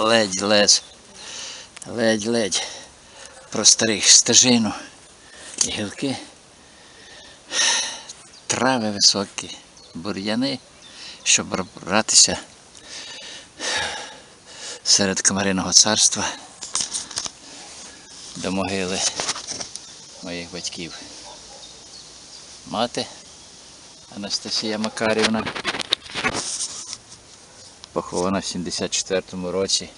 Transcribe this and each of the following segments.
ледь-ледь, ледь-ледь простриг стежину і гілки, трави високі, бур'яни, щоб братися серед комариного царства до могили моїх батьків. Мати Анастасія Макарівна похована в 74-му році.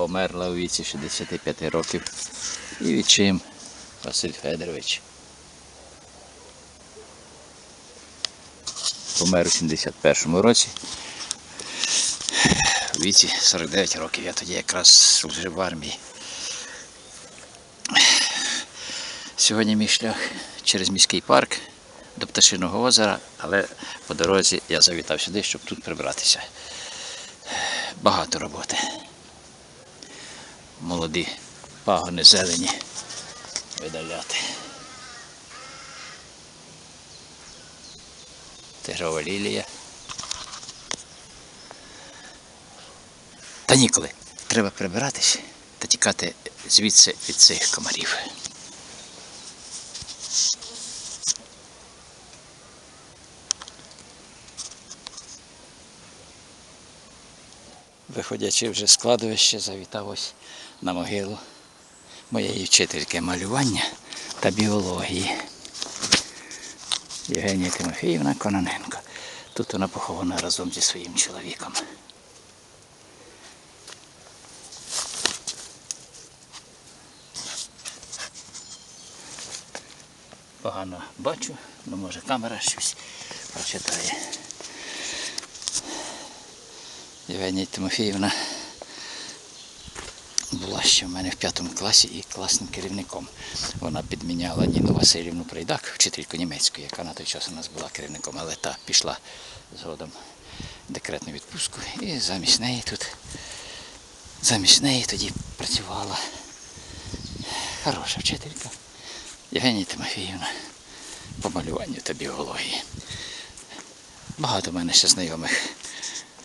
Померла у віці 65 років. І відчим Василь Федорович. Помер у 71-му році. У віці 49 років. Я тоді якраз служив в армії. Сьогодні мій шлях через міський парк до Пташиного озера, але по дорозі я завітав сюди, щоб тут прибратися. Багато роботи. Молоді пагони зелені видаляти. Тигрова лілія. Та ніколи. Треба прибиратись та тікати звідси від цих комарів. Виходячи вже з кладовища, завітав ось на могилу моєї вчительки малювання та біології. Євгенія Тимофіївна Кононенко. Тут вона похована разом зі своїм чоловіком. Погано бачу, ну може камера щось прочитає. Євгенія Тимофіївна була ще в мене в п'ятому класі і класним керівником. Вона підміняла Ніну Васильівну Прийдак, вчительку німецької, яка на той час у нас була керівником, але та пішла згодом декретну відпустку. І замість неї тут, замість неї тоді працювала хороша вчителька Євгенія Тимофіївна по малюванню та біології. Багато в мене ще знайомих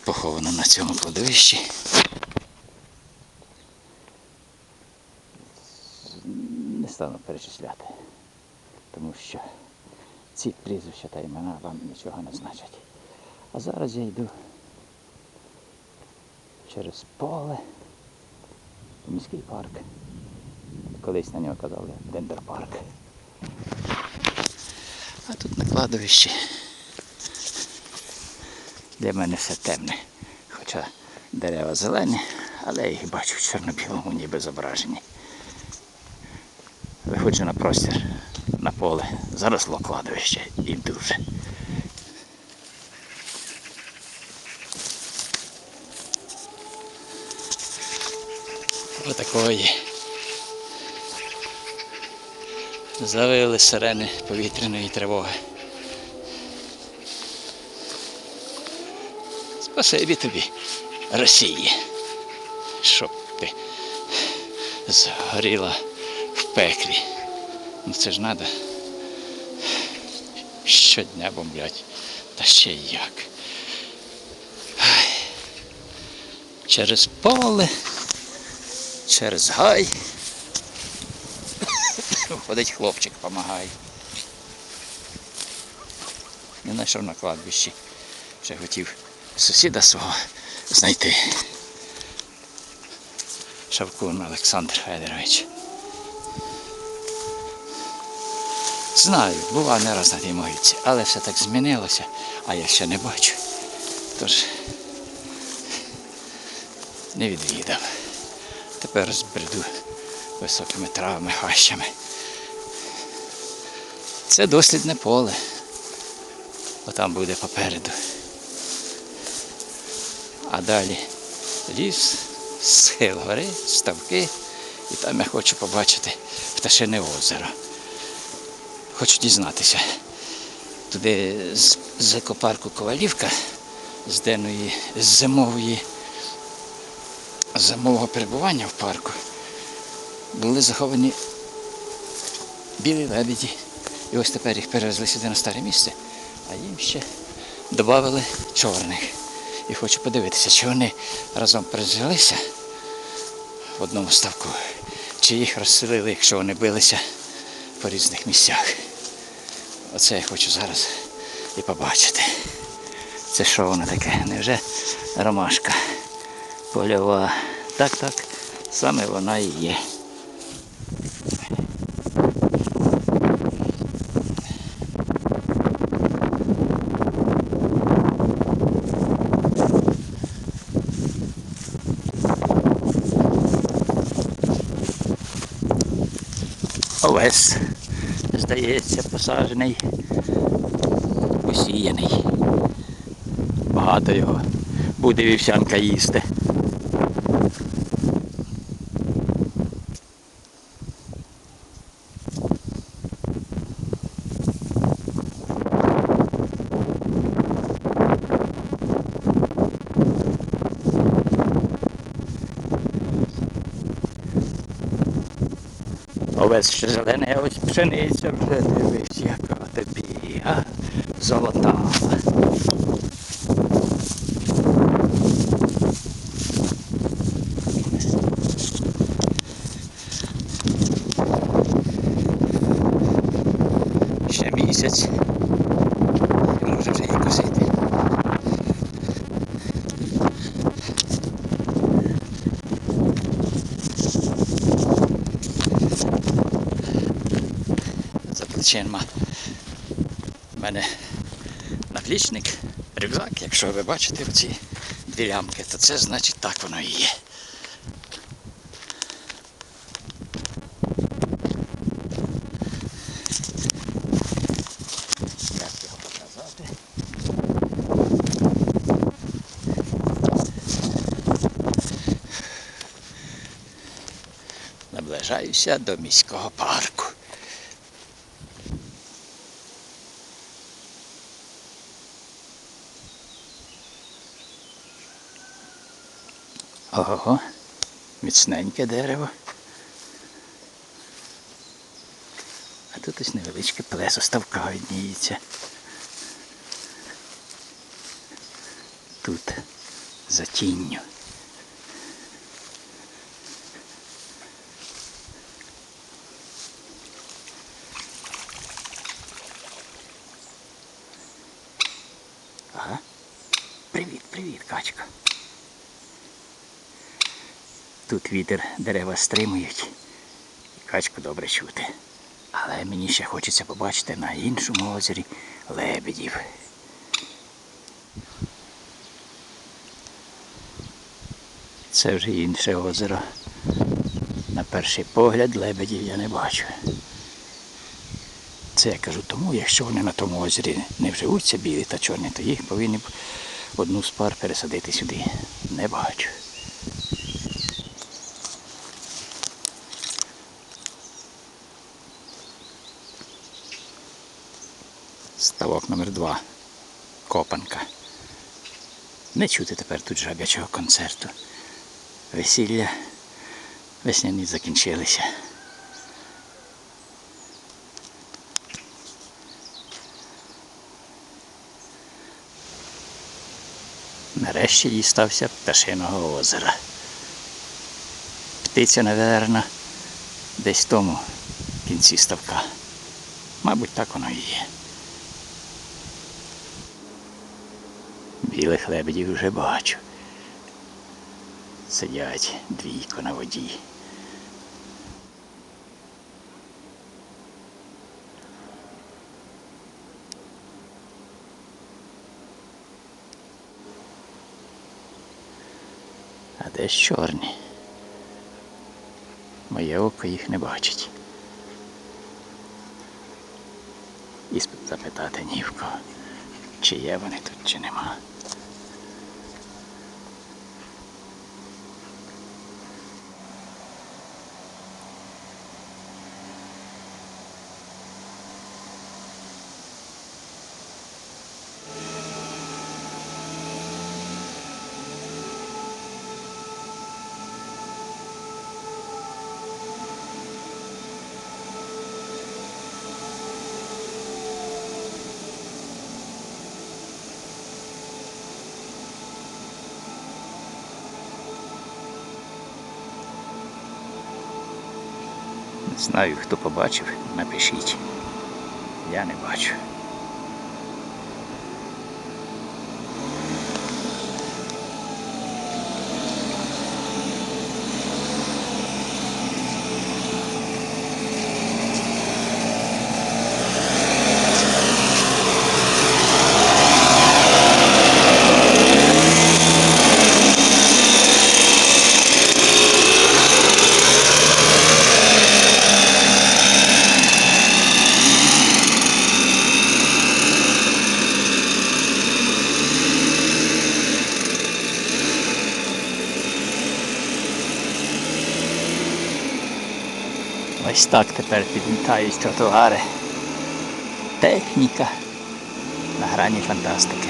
поховано на цьому кладовищі. Стану перечисляти, тому що ці прізвища та імена вам нічого не значать. А зараз я йду через поле в міський парк. Колись на нього казали Дендерпарк. А тут на кладовищі для мене все темне. Хоча дерева зелені, але я їх бачу в чорно-білому ніби зображенні. Виходжу на простір, на поле, заросло кладовище і дуже. Отакої. Завили сирени повітряної тривоги. Спасибі тобі, Росії, щоб ти згоріла пеклі. Ну це ж треба. Щодня бомблять. Та ще як. Через поле, через гай. Ходить хлопчик, допомагає. Не знайшов на кладбищі. Ще хотів сусіда свого знайти. Шавкун Олександр Федорович. Знаю, була не раз на тій могилці, але все так змінилося, а я ще не бачу. Тож не відвідав. Тепер збреду високими травами, хащами. Це дослідне поле. Отам буде попереду. А далі ліс, схил гори, ставки. І там я хочу побачити пташине озеро. Хочу дізнатися. Туди з, з екопарку Ковалівка, з денної, з зимової, зимового перебування в парку, були заховані білі лебеді. І ось тепер їх перевезли сюди на старе місце, а їм ще додали чорних. І хочу подивитися, чи вони разом пережилися в одному ставку, чи їх розселили, якщо вони билися по різних місцях. Оце я хочу зараз і побачити. Це що воно таке? Невже ромашка польова? Так, так, саме вона і є. Овес, здається, посаджений, посіяний. Багато його. Буде вівсянка їсти. Овець ще зелений, а ось пшениця вже дивись, яка тобі, а? Золота. Ще місяць. І може вже її косити. За плечима в мене наплічник, рюкзак. Якщо ви бачите ці дві лямки, то це значить так воно і є. Наближаюся до міського парку. Ого, міцненьке дерево. А тут ось невеличке плесо ставка відніється. Тут за тінню. Вітер дерева стримують, качку добре чути. Але мені ще хочеться побачити на іншому озері лебедів. Це вже інше озеро. На перший погляд лебедів я не бачу. Це я кажу тому, якщо вони на тому озері не вживуться білі та чорні, то їх повинні б одну з пар пересадити сюди. Не бачу. Ставок номер два. Копанка. Не чути тепер тут жабячого концерту. Весілля весняні закінчилися. Нарешті дістався пташиного озера. Птиця, наверно, десь тому в кінці ставка. Мабуть, так воно і є. Білих лебедів вже бачу. Сидять двійко на воді. А десь чорні. Моє око їх не бачить. І запитати ні в чи є вони тут, чи нема. Знаю, хто побачив, напишіть. Я не бачу. Ось так тепер підмітають тротуари. Техніка на грані фантастики.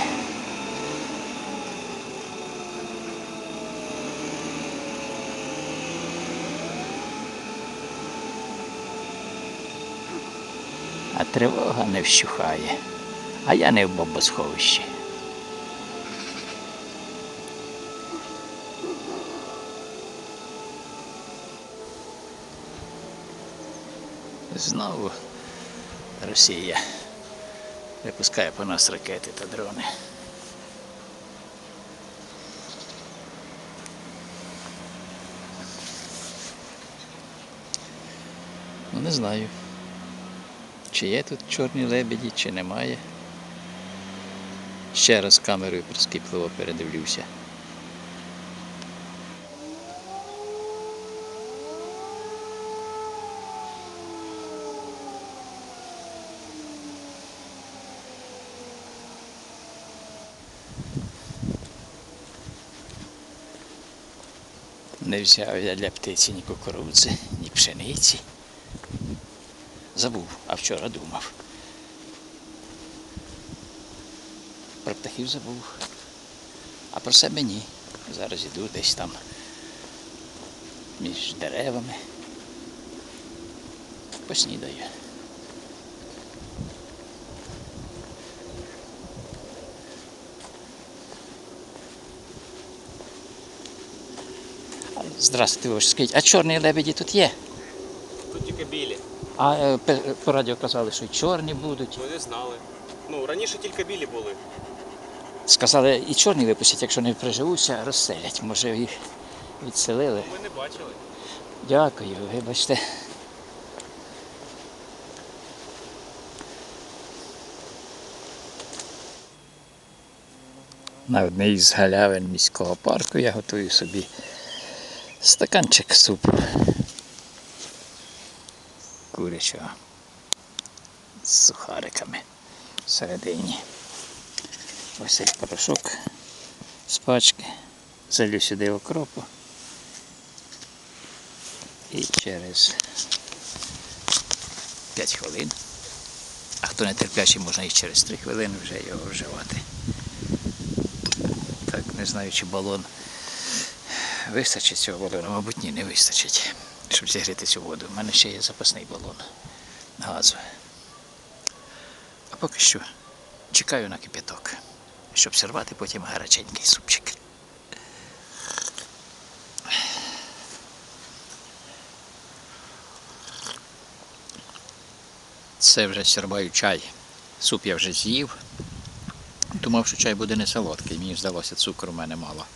А тривога не вщухає, а я не в бомбосховищі. Знову Росія випускає по нас ракети та дрони. Ну не знаю, чи є тут чорні лебеді, чи немає. Ще раз камерою прискіпливо передивлюся. Не взяв я для птиці ні кукурудзи, ні пшениці. Забув, а вчора думав. Про птахів забув. А про себе ні. Зараз іду десь там між деревами. Поснідаю. Здравствуйте, ви скажіть, а чорні лебеді тут є? Тут тільки білі. А е, по радіо казали, що й чорні будуть. Ми не знали. Ну, раніше тільки білі були. Сказали, і чорні випустять, якщо не приживуться, розселять. Може їх відселили. Ми не бачили. Дякую, вибачте. На одній із галявин міського парку я готую собі стаканчик супу курячого з сухариками всередині. Ось цей порошок з пачки. Залю сюди окропу. І через 5 хвилин. А хто не терплячий, можна і через 3 хвилини вже його вживати. Так, не знаю, чи балон вистачить цього балону, мабуть, ні, не вистачить, щоб зігріти цю воду. У мене ще є запасний балон газу. А поки що чекаю на кипяток, щоб сервати потім гаряченький супчик. Це вже сірбаю чай. Суп я вже з'їв. Думав, що чай буде не солодкий. Мені здалося, цукру в мене мало.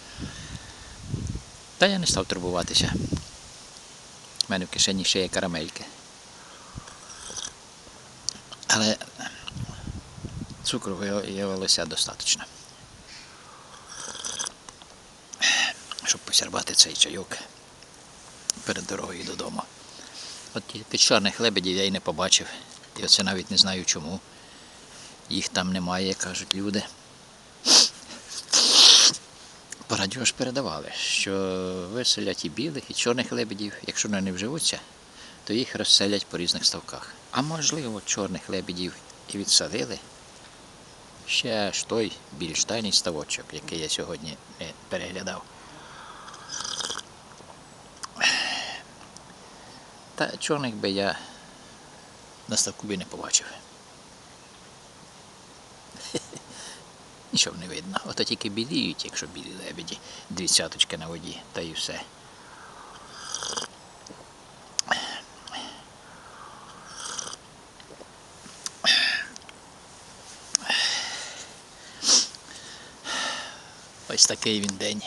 Та я не став турбуватися. У мене в кишені ще є карамельки. Але цукру виявилося достатньо. Щоб посірбати цей чайок перед дорогою додому. От тільки чорних лебедів я й не побачив. І оце навіть не знаю чому. Їх там немає, кажуть люди. По радіо ж передавали, що виселять і білих, і чорних лебедів. Якщо вони не вживуться, то їх розселять по різних ставках. А можливо, чорних лебедів і відсадили. Ще ж той більш тайний ставочок, який я сьогодні не переглядав. Та чорних би я на ставку би не побачив. Нічого не видно. Ото тільки біліють, якщо білі лебеді. Дві цяточки на воді, та і все. Ось такий він день.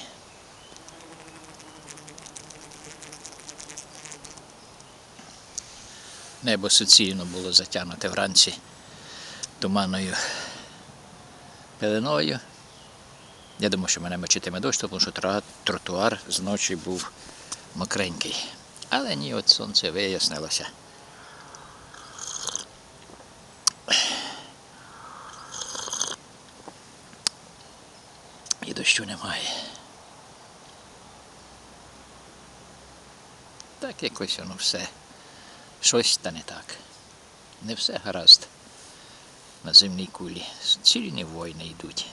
Небо суцільно було затягнуте вранці туманою пеленою. Я думав, що мене мочитиме дощ, тому що тротуар зночі був мокренький. Але ні, от сонце вияснилося. І дощу немає. Так якось воно все. Щось та не так. Не все гаразд на земній кулі. Цільні війни йдуть.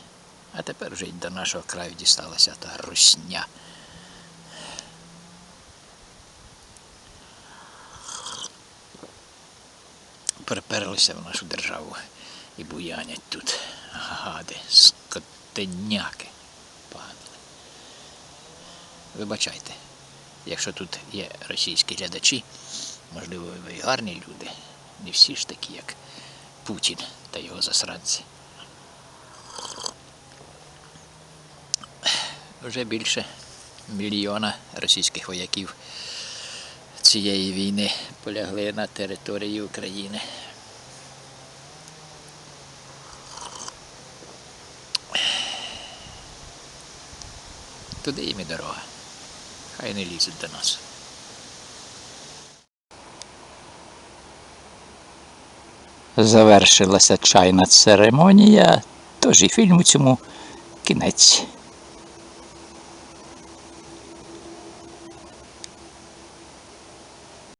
А тепер вже й до нашого краю дісталася та русня. Приперлися в нашу державу і буянять тут. Гади, скотеняки. Пане. Вибачайте, якщо тут є російські глядачі, можливо, ви гарні люди. Не всі ж такі, як Путін та його засранці. Вже більше мільйона російських вояків цієї війни полягли на території України. Туди їм і дорога. Хай не лізуть до нас. Завершилася чайна церемонія, тож і фільму цьому кінець.